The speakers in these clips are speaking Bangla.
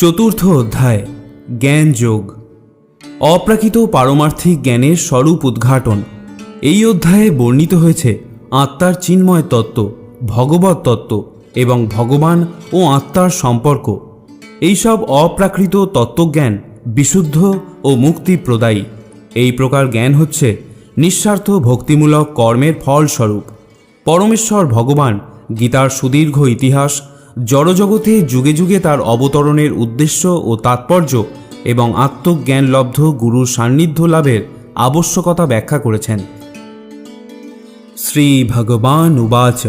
চতুর্থ অধ্যায়, জ্ঞান যোগ। অপ্রাকৃত পারমার্থিক জ্ঞানের স্বরূপ উদ্ঘাটন। এই অধ্যায়ে বর্ণিত হয়েছে আত্মার চিন্ময় তত্ত্ব, ভগবত তত্ত্ব এবং ভগবান ও আত্মার সম্পর্ক। এইসব অপ্রাকৃত তত্ত্বজ্ঞান বিশুদ্ধ ও মুক্তি প্রদায়ী। এই প্রকার জ্ঞান হচ্ছে নিঃস্বার্থ ভক্তিমূলক কর্মের ফলস্বরূপ। পরমেশ্বর ভগবান গীতার সুদীর্ঘ ইতিহাস জড়জগতে যুগে যুগে তার অবতরণের উদ্দেশ্য ও তাৎপর্য এবং আত্মজ্ঞানলব্ধ গুরুর সান্নিধ্য লাভের আবশ্যকতা ব্যাখ্যা করেছেন। শ্রী ভগবান উবাচ।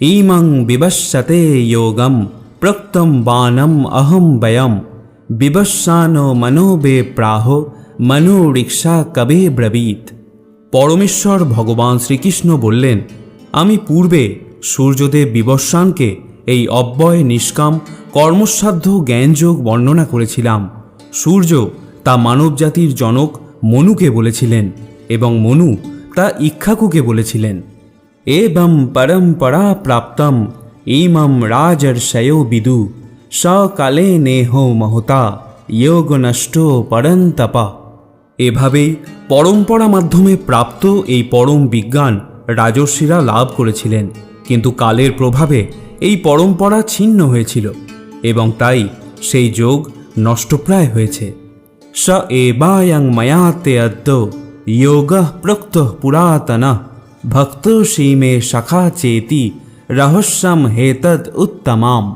ইমং বিবশ্যতে যোগম প্রক্তম বানম অহম বয়ম বিবস্বানো মনোবে প্রাহ মনোরিক্ষা কবে ব্রবীত। পরমেশ্বর ভগবান শ্রীকৃষ্ণ বললেন, আমি পূর্বে সূর্যদেব বিবস্বানকে এই অব্যয়, নিষ্কাম, কর্মসাধ্য, জ্ঞানযোগ বর্ণনা করেছিলাম। সূর্য তা মানবজাতির জনক মনুকে বলেছিলেন এবং মনু তা ইক্ষাকুকে বলেছিলেন। এবং পরম্পরা প্রাপ্তম, ইমম রাজর্ষয়ো বিদু সকালে নেহ মহতা, যোগ নষ্ট পরন্তপা এভাবেই পরম্পরা মাধ্যমে প্রাপ্ত এই পরম বিজ্ঞান রাজর্ষিরা লাভ করেছিলেন। কিন্তু কালের প্রভাবে এই পরম্পরা ছিন্ন হয়েছিল এবং তাই সেই যোগ নষ্টপ্রায় হয়েছে। স এবায়ং ময়াতে অদ্য যোগ প্রক্ত পুরাতন ভক্ত সীমে শাখা চেতি রহস্যম হেতদ উত্তমাম।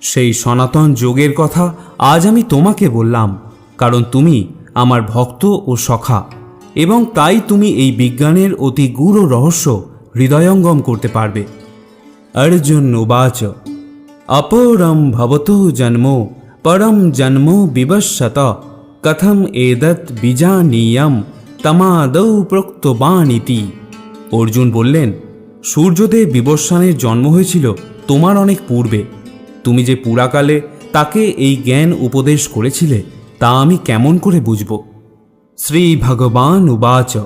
সেই সনাতন যোগের কথা আজ আমি তোমাকে বললাম, কারণ তুমি আমার ভক্ত ও সখা এবং তাই তুমি এই বিজ্ঞানের অতি গূঢ় রহস্য হৃদয়ঙ্গম করতে পারবে। অর্জুন উবাচ। অপরম ভবতু জন্ম, পরম জন্ম বিবশ্যত। কথম এদৎ বিজানীয়ম, তমাদৌ প্রক্তবানিতি অর্জুন বললেন, সূর্যদেব বিবস্বানের জন্ম হয়েছিল তোমার অনেক পূর্বে। তুমি যে পুরাকালে তাকে এই জ্ঞান উপদেশ করেছিলে, তা আমি কেমন করে বুঝব? শ্রী ভগবান উবাচ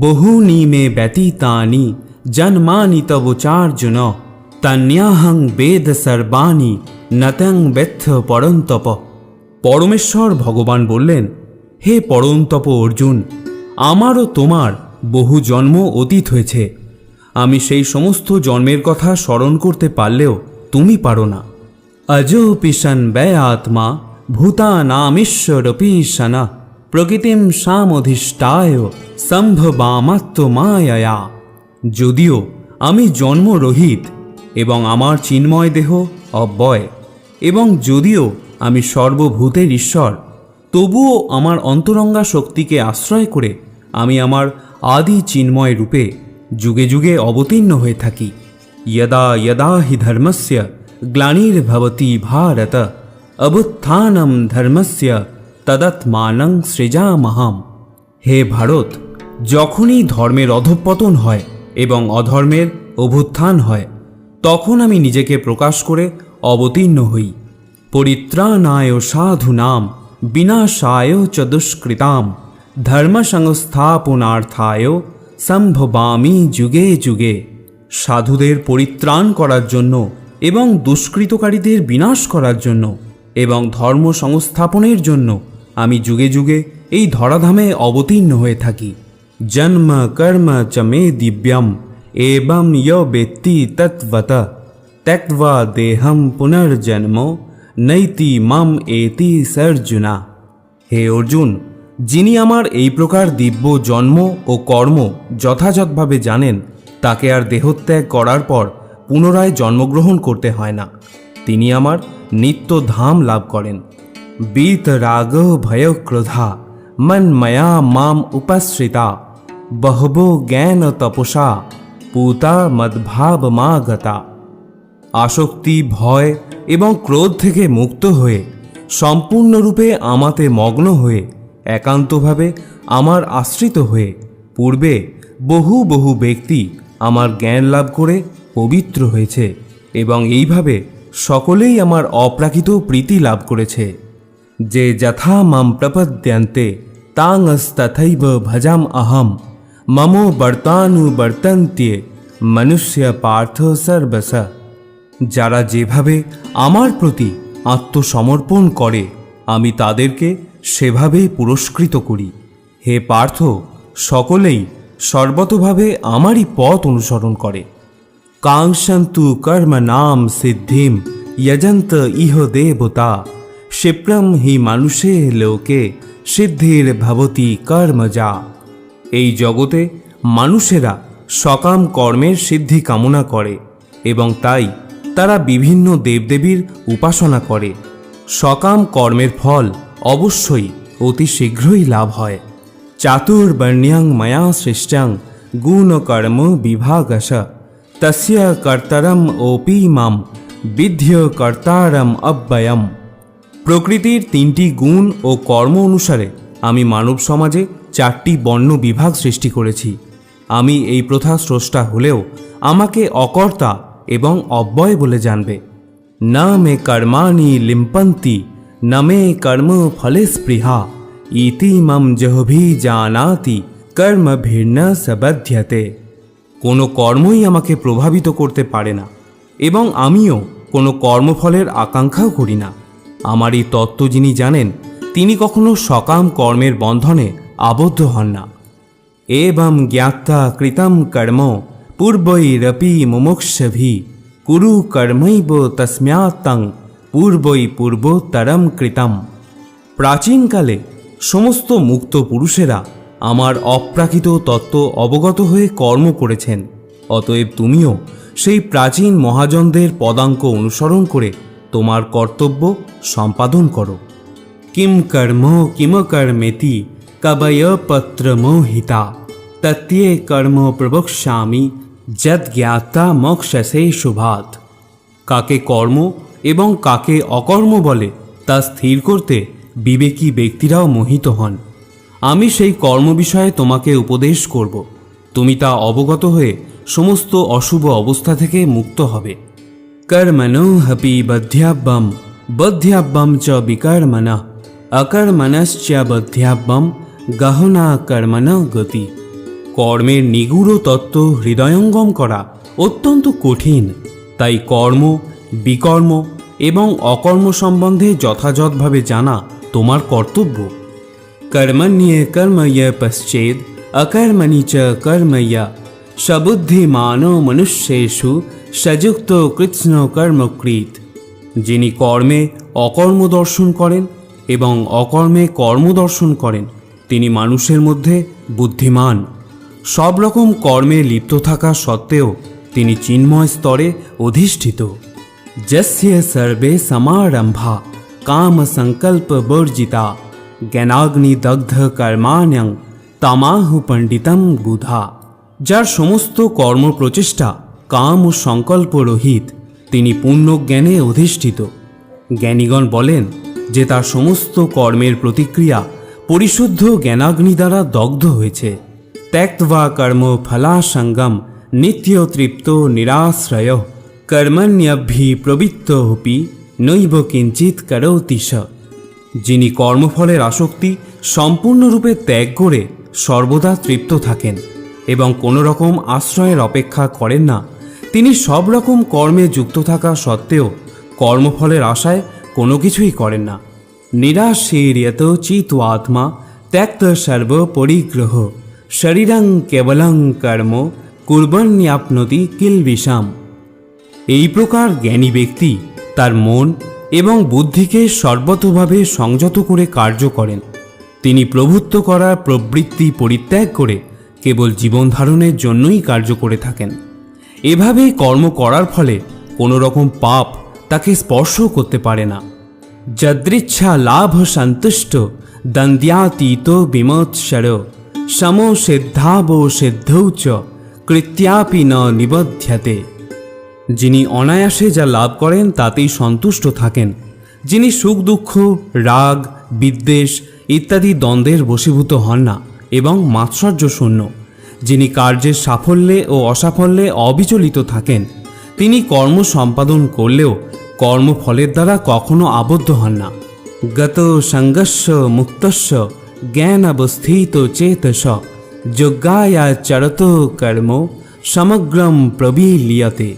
বহূনি মে ব্যতীতানি, জন্মানি তব তন্যাহং বেদ সর্বাণি নতং ব্যথ পরন্তপ। পরমেশ্বর ভগবান বললেন, হে পরন্তপ অর্জুন, আমারও তোমার বহু জন্ম অতীত হয়েছে। আমি সেই সমস্ত জন্মের কথা স্মরণ করতে পারলেও তুমি পারো না। অজোপিশন ব্যয় আত্মা ভূতানামীশ্বরপীশনা প্রকৃতিম সামধিষ্ঠায় সম্ভবামাত্মমায়া যদিও আমি জন্মরহিত এবং আমার চিন্ময় দেহ অব্যয়। এবং যদিও আমি সর্বভূতের ঈশ্বর, তবুও আমার অন্তরঙ্গা শক্তিকে আশ্রয় করে আমি আমার আদি চিন্ময় রূপে যুগে যুগে অবতীর্ণ হয়ে থাকি। যদা যদা হি ধর্মস্য গ্লানির্ভবতি ভারত, অবুত্থানম ধর্মস্য তদত্মানং সৃজামহাম। হে ভারত, যখনই ধর্মের অধঃপতন হয় এবং অধর্মের অভ্যুত্থান হয় তখন আমি নিজেকে প্রকাশ করে অবতীর্ণ হই। পরিত্রাণায় সাধুনাম, বিনাশায় চ দুষ্কৃতাম ধর্ম সংস্থাপনার্থায় সম্ভবামি যুগে যুগে। সাধুদের পরিত্রাণ করার জন্য এবং দুষ্কৃতকারীদের বিনাশ করার জন্য এবং ধর্ম সংস্থাপনের জন্য আমি যুগে যুগে এই ধরাধামে অবতীর্ণ হয়ে থাকি। জন্ম, কর্ম, চ মে দিব্যম। এবং য় বেত্তি তৎবত ত্যক্বা দেহম পুনর্জন্ম নৈতি মাম এতি সর্জুনা হে অর্জুন যিনি আমার এই প্রকার দিব্য জন্ম ও কর্ম যথাযথভাবে জানেন তাকে আর দেহত্যাগ করার পর পুনরায় জন্মগ্রহণ করতে হয় না তিনি আমার নিত্য ধাম লাভ করেন বীত রাগ ভয় ক্রোধা মন্ময়া মাম উপশ্রিতা বহবো জ্ঞান তপসা পুতা মদ্ভাব মা গতা আসক্তি ভয় এবং ক্রোধ থেকে মুক্ত হয়ে সম্পূর্ণরূপে আমাতে মগ্ন হয়ে একান্তভাবে আমার আশ্রিত হয়ে পূর্বে বহু বহু ব্যক্তি আমার জ্ঞান লাভ করে পবিত্র হয়েছে এবং এইভাবে সকলেই আমার অপ্রাকৃত প্রীতি লাভ করেছে যে যথা মাম প্রপদ্যন্তে তাংস্তথৈব ভজাম অহম বর্তানু বর্তানুবর্তন্ত্যে মনুষ্য পার্থ সর্বস যারা যেভাবে আমার প্রতি আত্মসমর্পণ করে, আমি তাদেরকে সেভাবেই পুরস্কৃত করি। হে পার্থ, সকলেই সর্বতভাবে আমারই পথ অনুসরণ করে। কাংশন্তু কর্ম নাম সিদ্ধিম যজন্ত ইহ দেবতা। ক্ষিপ্রম হি মানুষে লোকে, সিদ্ধির ভবতি কর্মজা এই জগতে মানুষেরা সকাম কর্মের সিদ্ধি কামনা করে এবং তাই তারা বিভিন্ন দেবদেবীর উপাসনা করে। সকাম কর্মের ফল অবশ্যই অতি শীঘ্রই লাভ হয়। চাতুর্বর্ণ্যাং মায়া সৃষ্টাং গুণকর্ম বিভাগশ। তস্য কর্তারম ওপি মাম বিধ্য কর্তারম অব্যয়ম। প্রকৃতির তিনটি গুণ ও কর্ম অনুসারে আমি মানব সমাজে চারটি বর্ণ বিভাগ সৃষ্টি করেছি। আমি এই প্রথা স্রষ্টা হলেও আমাকে অকর্তা এবং অব্যয় বলে জানবে। না মে কর্মাণি লিম্পন্তি, ন মে কর্ম ফলে স্পৃহা। ইতি মম জহভি জানাতি, কর্ম ভিন্ন সবধ্যতে। কোনো কর্মই আমাকে প্রভাবিত করতে পারে না এবং আমিও কোনো কর্মফলের আকাঙ্ক্ষাও করি না। আমার এই তত্ত্ব যিনি জানেন, তিনি কখনো সকাম কর্মের বন্ধনে আবদ্ধ হন না। এবং জ্ঞাত্তা কৃতম কর্ম, পূর্বৈরপি মুমুক্ষভি কুরু কর্মৈব তস্ম্যাত্তং পূর্বই পূর্বোত্তরম কৃতম। প্রাচীনকালে সমস্ত মুক্ত পুরুষেরা আমার অপ্রাকৃত তত্ত্ব অবগত হয়ে কর্ম করেছেন। অতএব তুমিও সেই প্রাচীন মহাজনদের পদাঙ্ক অনুসরণ করে তোমার কর্তব্য সম্পাদন করো। কিম কর্ম কিম কর্মেতি কবয় পত্র মোহিতা তত্ত্বে কর্ম প্রবক্ষ্যামি যদ জ্ঞাতা মোক্ষসে শুভাত কাকে কর্ম এবং কাকে অকর্ম বলে তা স্থির করতে বিবেকী ব্যক্তিরাও মোহিত হন আমি সেই কর্ম বিষয়ে তোমাকে উপদেশ করব। তুমি তা অবগত হয়ে সমস্ত অশুভ অবস্থা থেকে মুক্ত হবে। কর্মণো হপি বধ্যাব্যম বধ্যাব্যম চ বিকর্মণ, অকর্মণশ্চ বধ্যাব্যম গহনা কর্মণ গতি। কর্মের নিগূঢ় তত্ত্ব হৃদয়ঙ্গম করা অত্যন্ত কঠিন। তাই কর্ম, বিকর্ম এবং অকর্ম সম্বন্ধে যথাযথভাবে জানা তোমার কর্তব্য। কর্মণ্যে কর্ময় পশ্চেদ, অকর্মণি চ কর্ময়। সবুদ্ধিমান মনুষ্যেষু সযুক্ত কৃষ্ণ কর্মকৃত যিনি কর্মে অকর্ম দর্শন করেন এবং অকর্মে কর্ম দর্শন করেন তিনি মানুষের মধ্যে বুদ্ধিমান। সব রকম কর্মে লিপ্ত থাকা সত্ত্বেও তিনি চিন্ময় স্তরে অধিষ্ঠিত। যস্য সর্বে সমারম্ভা কাম সংকল্প বর্জিতা জ্ঞানাগ্নি দগ্ধ কর্মাণ্যং তামাহু পণ্ডিতম বুধা। যার সমস্ত কর্ম প্রচেষ্টা কাম ও সংকল্প রহিত, তিনি পূর্ণ জ্ঞানে অধিষ্ঠিত। জ্ঞানীগণ বলেন যে তার সমস্ত কর্মের প্রতিক্রিয়া পরিশুদ্ধ জ্ঞানাগ্নি দ্বারা দগ্ধ হয়েছে। ত্যক্তবা কর্ম ফলাসঙ্গম নিত্য তৃপ্ত নিরাশ্রয় কর্মণ্যভি প্রবৃত্তপি নৈব কিঞ্চিত করৌতি যিনি কর্মফলের আসক্তি সম্পূর্ণরূপে ত্যাগ করে সর্বদা তৃপ্ত থাকেন এবং কোনো রকম আশ্রয়ের অপেক্ষা করেন না, তিনি সব রকম কর্মে যুক্ত থাকা সত্ত্বেও কর্মফলের আশায় কোনো কিছুই করেন না। চিত্বাত্মা ত্যক্ত সর্ব পরিগ্রহ শরীরং কেবলং কর্ম কুর্বন্যাপ্নতি কিল বিষাম এই প্রকার জ্ঞানী ব্যক্তি তার মন এবং বুদ্ধিকে সর্বতভাবে সংযত করে কার্য করেন। তিনি প্রভুত্ব করার প্রবৃত্তি পরিত্যাগ করে কেবল জীবন ধারণের জন্যই কার্য করে থাকেন। এভাবে কর্ম করার ফলে কোনো রকম পাপ তাকে স্পর্শ করতে পারে না। যদৃচ্ছা লাভ সন্তুষ্ট দন্দ্যাতীত বিমৎসর সম সিদ্ধাব সিদ্ধৌ চ কৃত্যাপি ন নিবধ্যতে যিনি অনায়াসে যা লাভ করেন তাতেই সন্তুষ্ট থাকেন যিনি সুখ দুঃখ রাগ বিদ্বেষ ইত্যাদি দ্বন্দ্বের বশীভূত হন না এবং মাৎসর্য শূন্য যিনি কার্যের সাফল্যে ও অসাফল্যে অবিচলিত থাকেন তিনি কর্ম সম্পাদন করলেও কর্মফলের দ্বারা কখনো আবদ্ধ হন না। গত সঙ্গস্য মুক্তস্য জ্ঞান অবস্থিত চেতস যজ্ঞায়া চরত কর্ম সমগ্রম প্রবীলিয়তে।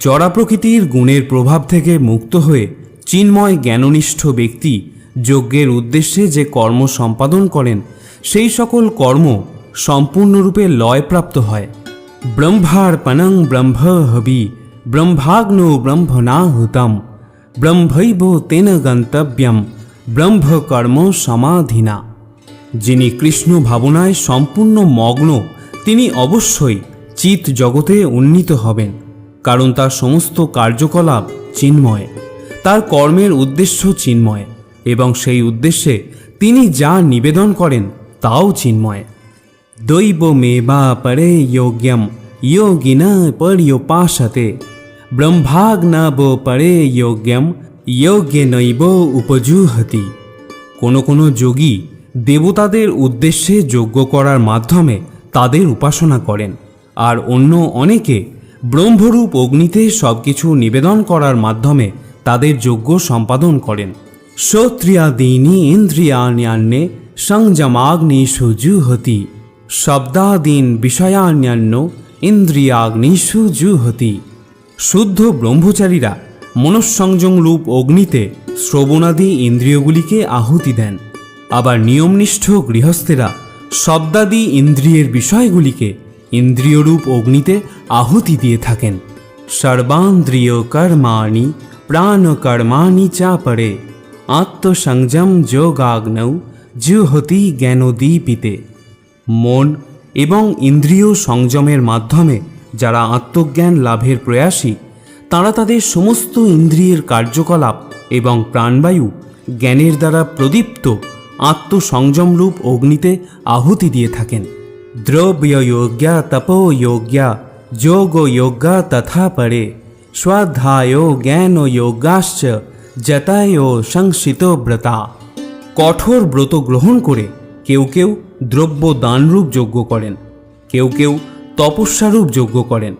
জড়া প্রকৃতির গুণের প্রভাব থেকে মুক্ত হয়ে চিন্ময় জ্ঞাননিষ্ঠ ব্যক্তি যজ্ঞের উদ্দেশ্যে যে কর্ম সম্পাদন করেন, সেই সকল কর্ম সম্পূর্ণরূপে লয়প্রাপ্ত হয়। ব্রহ্মার্পণং ব্রহ্ম হবি ব্রহ্মাগ্নো ব্রহ্মণাহুতম ব্রহ্মৈব তেন গন্তব্যম ব্রহ্মকর্ম সমাধিনা যিনি কৃষ্ণ ভাবনায় সম্পূর্ণ মগ্ন তিনি অবশ্যই চিত জগতে উন্নীত হবেন কারণ তার সমস্ত কার্যকলাপ চিন্ময় তার কর্মের উদ্দেশ্য চিন্ময় এবং সেই উদ্দেশ্যে তিনি যা নিবেদন করেন তাও চিন্ময় দৈবমেবা পরে যোগ্যম যোগিনা পর্যোপাসতে ব্রহ্মাগ্নব পরে যোগ্যম, যোগ্যে নৈব উপজুহতি। কোনো কোনো যোগী দেবতাদের উদ্দেশ্যে যজ্ঞ করার মাধ্যমে তাদের উপাসনা করেন, আর অন্য অনেকে ব্রহ্মরূপ অগ্নিতে সবকিছু নিবেদন করার মাধ্যমে তাদের যজ্ঞ সম্পাদন করেন। শ্রোত্রিয়াদীনি ইন্দ্রিয়াণ্যান্যে সংযমাগ্নিষু জুহতি। শব্দাদীন বিষয়ান্যান্য ইন্দ্রিয়াগ্নিষু জুহতি। শুদ্ধ ব্রহ্মচারীরা মনঃসংযম রূপ অগ্নিতে শ্রবণাদি ইন্দ্রিয়গুলিকে আহুতি দেন। আবার নিয়মনিষ্ঠ গৃহস্থেরা শব্দাদি ইন্দ্রিয়ের বিষয়গুলিকে ইন্দ্রিয়রূপ অগ্নিতে আহুতি দিয়ে থাকেন। সর্বান্দ্রিয় কর্মাণি প্রাণ কর্মাণি চাপরে আত্মসংযম যোগাগ্নৌ জুহতি জ্ঞানদীপিতে। মন এবং ইন্দ্রিয় সংযমের মাধ্যমে যারা আত্মজ্ঞান লাভের প্রয়াসী, তারা তাদের সমস্ত ইন্দ্রিয়ের কার্যকলাপ এবং প্রাণবায়ু জ্ঞানের দ্বারা প্রদীপ্ত আত্মসংযমরূপ অগ্নিতে আহুতি দিয়ে থাকেন। দ্রব্যযোগ্যা তপোযোগ্যা যোগযোগ্যা তথা পরে। স্বাধ্যায় জ্ঞান যোগাশ্চ যতায় সংসিত ব্রতা। কঠোর ব্রত গ্রহণ করে কেউ কেউ দ্রব্য দানরূপ যজ্ঞ করেন। কেউ কেউ তপস্যারূপ যজ্ঞ করেন।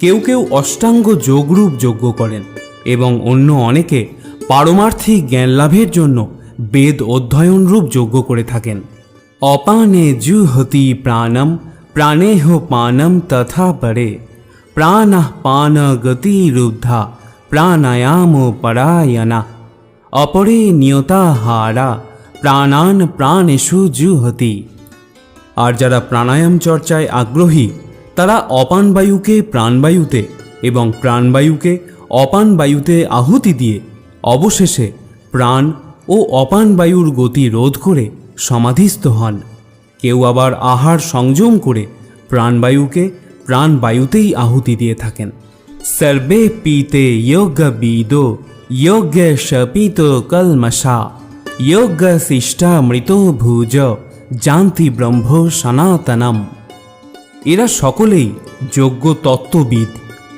কেউ কেউ অষ্টাঙ্গ যোগরূপ যজ্ঞ করেন এবং অন্য অনেকে পারমার্থিক জ্ঞান লাভের জন্য বেদ অধ্যয়নরূপ যজ্ঞ করে থাকেন। অপানে জুহতি প্রাণম, প্রাণেহ পানম তথা পরে। প্রাণঃ পান গতিরুদ্ধা প্রাণায়াম পরায়ণা। অপরে নিয়তাহারা প্রাণান প্রাণেষু জুহতি। আর যারা প্রাণায়াম চর্চায় আগ্রহী তারা অপান বায়ুকে প্রাণবায়ুতে এবং প্রাণবায়ুকে অপান বায়ুতে আহুতি দিয়ে অবশেষে প্রাণ ও অপান বায়ুর গতি রোধ করে সমাধিস্থ হন। কেউ আবার আহার সংযম করে প্রাণবায়ুকে প্রাণবায়ুতেই আহুতি দিয়ে থাকেন। সর্বে পিতে যোগ্য বিদো, যোগ্য শপিত কলমশা, যোগ্য শিষ্টা মৃত ভুজ, জান্তি ব্রহ্ম সনাতনম। এরা সকলেই যোগ্য তত্ত্ববিদ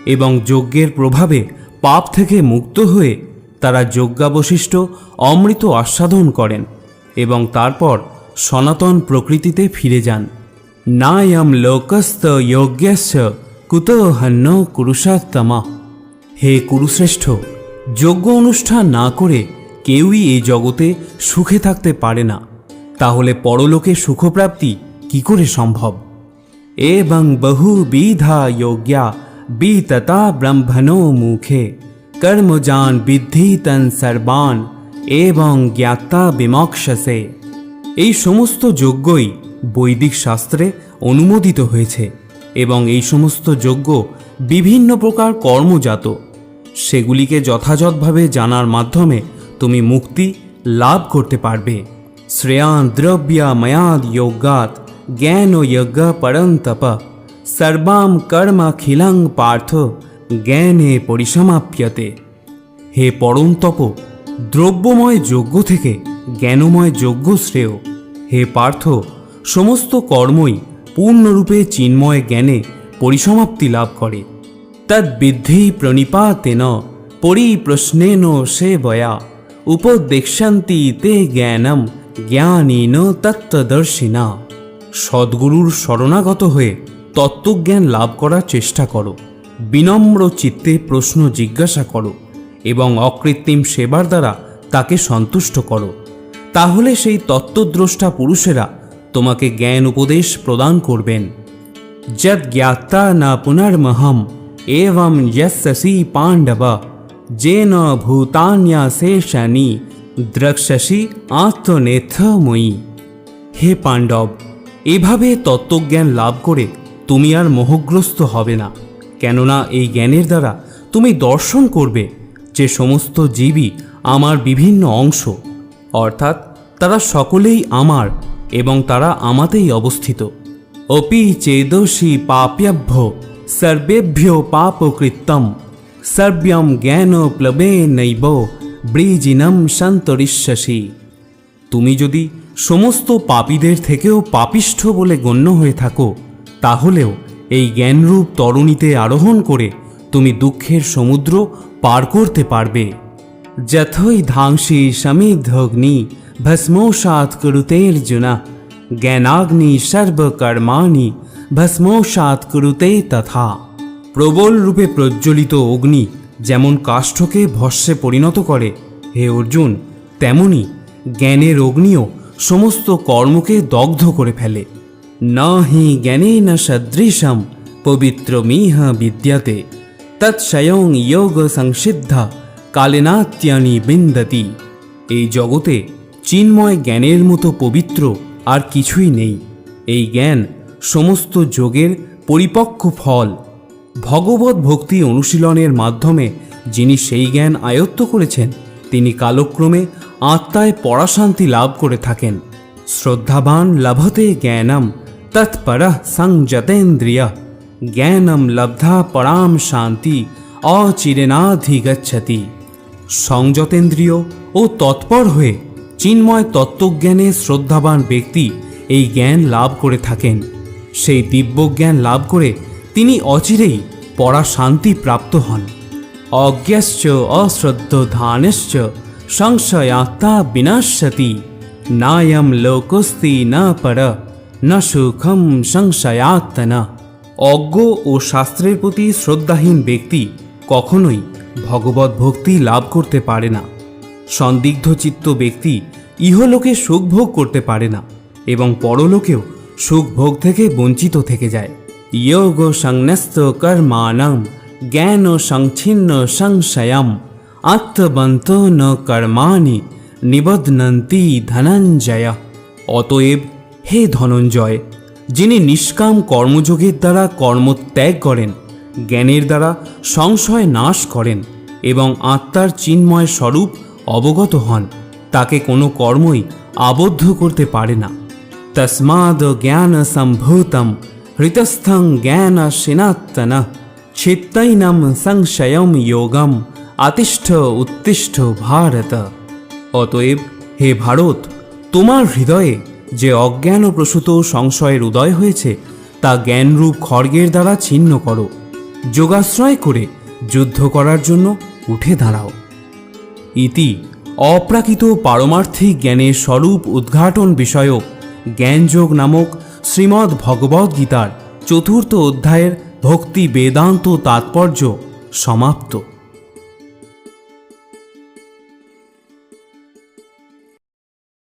এবং যজ্ঞের প্রভাবে পাপ থেকে মুক্ত হয়ে তারা যজ্ঞাবশিষ্ট অমৃত আস্বাদন করেন এবং তারপর সনাতন প্রকৃতিতে ফিরে যান। নায়ম লোকস্ত যজ্ঞস্য কুত হন্য কুরুষাত্তমা হে কুরুশ্রেষ্ঠ, যজ্ঞ অনুষ্ঠান না করে কেউই এই জগতে সুখে থাকতে পারে না। তাহলে পরলোকে সুখপ্রাপ্তি কি করে সম্ভব? এবং বহুবিধা যোগ্যা বিততা ব্রহ্মণো মুখে কর্মজান বিদ্ধি তন সর্বান এবং জ্ঞাতা বিমক্ষসে এই সমস্ত যজ্ঞই বৈদিক শাস্ত্রে অনুমোদিত হয়েছে, এবং এই সমস্ত যজ্ঞ বিভিন্ন প্রকার কর্মজাত। সেগুলিকে যথাযথভাবে জানার মাধ্যমে তুমি মুক্তি লাভ করতে পারবে। শ্রেয়ান দ্রব্যা ময়াদ যোগাত জ্ঞান ও যজ্ঞ পরন্তপ সর্বাম কর্মাখিলাং পার্থ জ্ঞানে পরিসমাপ্যতে হে পরম তপ, দ্রব্যময় যজ্ঞ থেকে জ্ঞানময় যজ্ঞ শ্রেয়। হে পার্থ, সমস্ত কর্মই পূর্ণরূপে চিন্ময় জ্ঞানে পরিসমাপ্তি লাভ করে। তদ্বিদ্ধি প্রণিপাতেন পরিপ্রশ্নেন সেবয়া উপদেক্ষন্তি তে জ্ঞানম জ্ঞানীন তত্ত্বদর্শিনা। সদ্গুরুর শরণাগত হয়ে তত্ত্বজ্ঞান লাভ করার চেষ্টা করো। বিনম্র চিত্তে প্রশ্ন জিজ্ঞাসা করো এবং অকৃত্রিম সেবার দ্বারা তাকে সন্তুষ্ট করো। তাহলে সেই তত্ত্বদ্রষ্টা পুরুষেরা তোমাকে জ্ঞান উপদেশ প্রদান করবেন। যদ জ্ঞাতা না পুনর্মহম এবং যশি পাণ্ডব, যেন ভূতান্যাশেষানি দ্রক্ষসি আত্মনেথময়ী। হে পাণ্ডব এভাবে তত্ত্বজ্ঞান লাভ করে তুমি আর মোহগ্রস্ত হবে না। কেননা এই জ্ঞানের দ্বারা তুমি দর্শন করবে যে সমস্ত জীবই আমার বিভিন্ন অংশ, অর্থাৎ তারা সকলেই আমার এবং তারা আমাতেই অবস্থিত। অপি চেদোষী পাপ্যাভ্য সর্বেভ্য পাপকৃতম সর্ব্যম জ্ঞান প্লবে নৈব ব্রিজিনম সন্তরিষ্যসী তুমি যদি সমস্ত পাপীদের থেকেও পাপিষ্ঠ বলে গণ্য হয়ে থাকো, তাহলেও এই জ্ঞানরূপ তরণীতে আরোহণ করে তুমি দুঃখের সমুদ্র পার করতে পারবে। যথই ধাংসি সমিধগ্নি ভস্মোষাৎ কুরুতের্জুনা জ্ঞানাগ্নি সর্বকর্মাণি ভস্মোষাৎ কুরুতে তথা। প্রবল রূপে প্রজ্বলিত অগ্নি যেমন কাষ্ঠকে ভস্যে পরিণত করে, হে অর্জুন, তেমনি জ্ঞানের অগ্নিও সমস্ত কর্মকে দগ্ধ করে ফেলে। না হি জ্ঞানে ন সদৃশম পবিত্রমিহ বিদ্যাতে। তৎস্বয়ং যোগ সংসিদ্ধা কালেনাত্যানি বিন্দতি। এই জগতে চিন্ময় জ্ঞানের মতো পবিত্র আর কিছুই নেই। এই জ্ঞান সমস্ত যোগের পরিপক্ক ফল। ভগবত ভক্তি অনুশীলনের মাধ্যমে যিনি সেই জ্ঞান আয়ত্ত করেছেন, তিনি কালক্রমে আত্মায় পরাশান্তি লাভ করে থাকেন। শ্রদ্ধাবান লভতে জ্ঞানম, তৎপর সংযতেন্দ্রিয়। জ্ঞানম লব্ধা পরাম শান্তি, অচিরেনাধিগচ্ছতি। সংযতেন্দ্রিয় ও তৎপর হয়ে চিন্ময় তত্ত্বজ্ঞানে শ্রদ্ধাবান ব্যক্তি এই জ্ঞান লাভ করে থাকেন। সেই দিব্যজ্ঞান লাভ করে তিনি অচিরেই পরা শান্তি প্রাপ্ত হন। অজ্ঞাশ্চ অশ্রদ্ধ ধানশ্চ সংশয়াত্মা বিনাশ্যতি নায়ম লোকস্তি না পর, ন সুখম সংশয়াত্মনা অজ্ঞ ও শাস্ত্রের প্রতি শ্রদ্ধাহীন ব্যক্তি কখনোই ভগবত ভক্তি লাভ করতে পারে না। সন্দিগ্ধ চিত্ত ব্যক্তি ইহলোকে সুখ ভোগ করতে পারে না এবং পরলোকেও সুখ ভোগ থেকে বঞ্চিত থেকে যায়। ইয়োগ সংন্যস্ত কর্মাণম, জ্ঞান ও সংচ্ছিন্ন সংশয়ম। আত্মবন্ত ন কর্মাণি নিবধ্নন্তি ধনঞ্জয়। অতএব হে ধনঞ্জয়, যিনি নিষ্কাম কর্মযোগের দ্বারা কর্মত্যাগ করেন, জ্ঞানের দ্বারা সংশয় নাশ করেন এবং আত্মার চিন্ময় স্বরূপ অবগত হন, তাকে কোনো কর্মই আবদ্ধ করতে পারে না। তস্মাদ জ্ঞান সম্ভূতম হৃতস্থং জ্ঞান সিনাত্তন চিত্তৈনম সংশয়ম যোগম। আতিষ্ঠ উত্তিষ্ঠ ভারত। অতএব হে ভারত, তোমার হৃদয়ে যে অজ্ঞান ও প্রসূত সংশয়ের উদয় হয়েছে, তা জ্ঞানরূপ খড়গের দ্বারা ছিন্ন করো। যোগাশ্রয় করে যুদ্ধ করার জন্য উঠে দাঁড়াও। ইতি অপ্রাকৃত পারমার্থিক জ্ঞানের স্বরূপ উদ্ঘাটন বিষয়ক জ্ঞানযোগ নামক শ্রীমদ্ ভগবদ্ গীতার চতুর্থ অধ্যায়ের ভক্তি বেদান্ত তাৎপর্য সমাপ্ত।